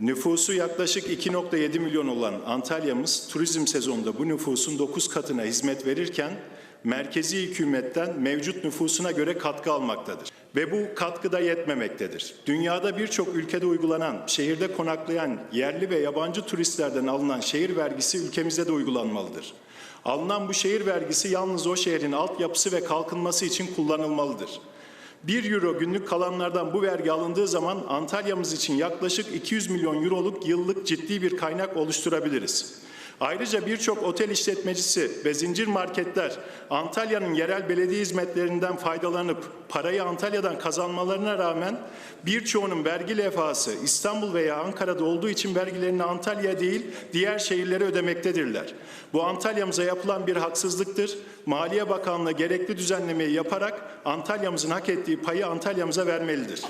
Nüfusu yaklaşık 2.7 milyon olan Antalya'mız turizm sezonunda bu nüfusun 9 katına hizmet verirken merkezi hükümetten mevcut nüfusuna göre katkı almaktadır. Ve bu katkı da yetmemektedir. Dünyada birçok ülkede uygulanan, şehirde konaklayan yerli ve yabancı turistlerden alınan şehir vergisi ülkemizde de uygulanmalıdır. Alınan bu şehir vergisi yalnız o şehrin altyapısı ve kalkınması için kullanılmalıdır. 1 euro günlük kalanlardan bu vergi alındığı zaman Antalya'mız için yaklaşık 200 milyon euroluk yıllık ciddi bir kaynak oluşturabiliriz. Ayrıca birçok otel işletmecisi ve zincir marketler Antalya'nın yerel belediye hizmetlerinden faydalanıp parayı Antalya'dan kazanmalarına rağmen birçoğunun vergi levhası İstanbul veya Ankara'da olduğu için vergilerini Antalya değil diğer şehirlere ödemektedirler. Bu Antalya'mıza yapılan bir haksızlıktır. Maliye Bakanlığı gerekli düzenlemeyi yaparak Antalya'mızın hak ettiği payı Antalya'mıza vermelidir.